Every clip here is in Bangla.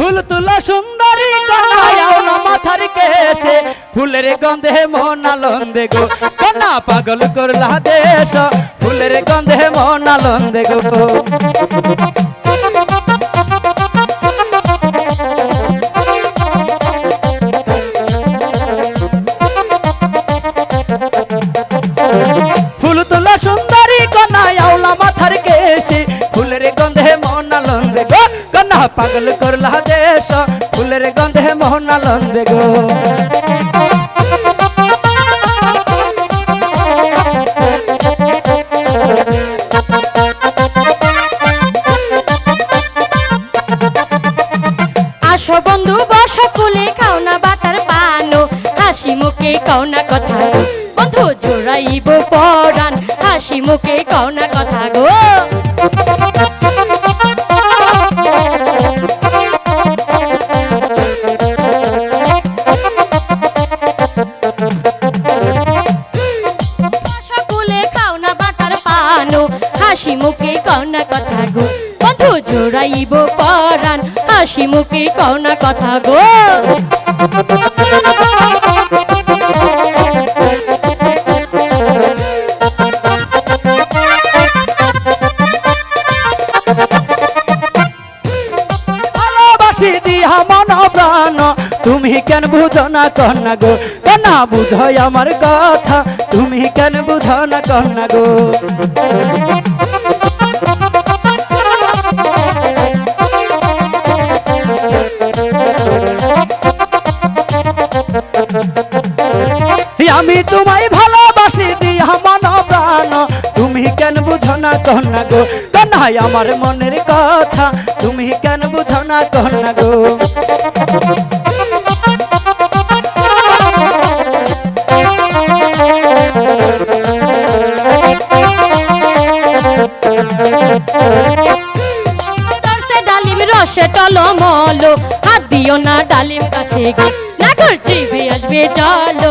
ফুল তুলো সুন্দরী কনায়াও না মাথার কেশে, ফুলের গন্ধে মন আনন্দে গো। কনা পাগল করলা দেশ, ফুলের গন্ধে মন আনন্দে গো। পাগল করলা দেশ ফুলের গন্ধে মন আনন্দে গো। আসো বন্ধু, বসো কুলে খাও না বাটার পানো। হাসি মুখে কও না কথা বন্ধু, জোড়াইব পরাণ। হাসি মুখে কও না কথা গো। মুখে কথা গো। বন্ধু, জোড়াইব পরাণ। হাসি মুখে কও না কথা গো। তুমি কেন বুঝো না কন্যা গো? কন্যা বুঝই আমার কথা। তুমি কেন বুঝো না কন্যা গো? তোমায় ভালোবাসি দিহা মন প্রাণ। তুমি কেন বুঝো না কন্যা গো? কন্যাই আমার মনের কথা। তুমি কেন বুঝো না কন্যা গো? ডালিম হাত দিও না জিভে আসবে চলো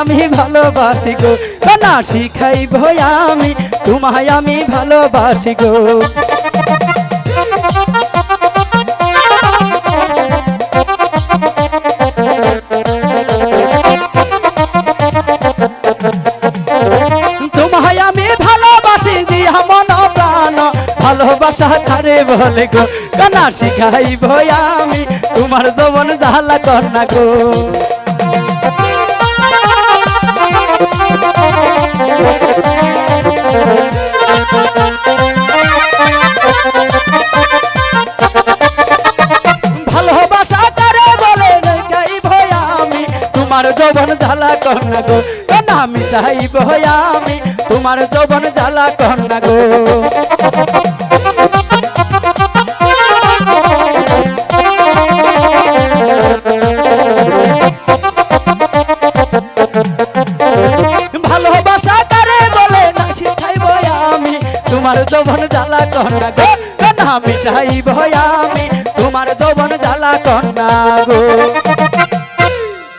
আমি ভালোবাসি গো। না শিখাইব আমি, তোমায় আমি ভালোবাসি গো। তোমায় আমি ভালোবাসি দিয়া মন প্রাণ, ভালোবাসা কারে বলে গো। কানা শিখাইব আমি, তোমার যৌবন জালা কন্যা গো। তোমার যৌবন জ্বালা কন্যা গো। আমি চাইব আমি, তোমার যৌবন আমি, তোমার যৌবন জ্বালা কন্যা গো। আমি চাইব আমি, তোমার যৌবন জ্বালা কন্যা গো।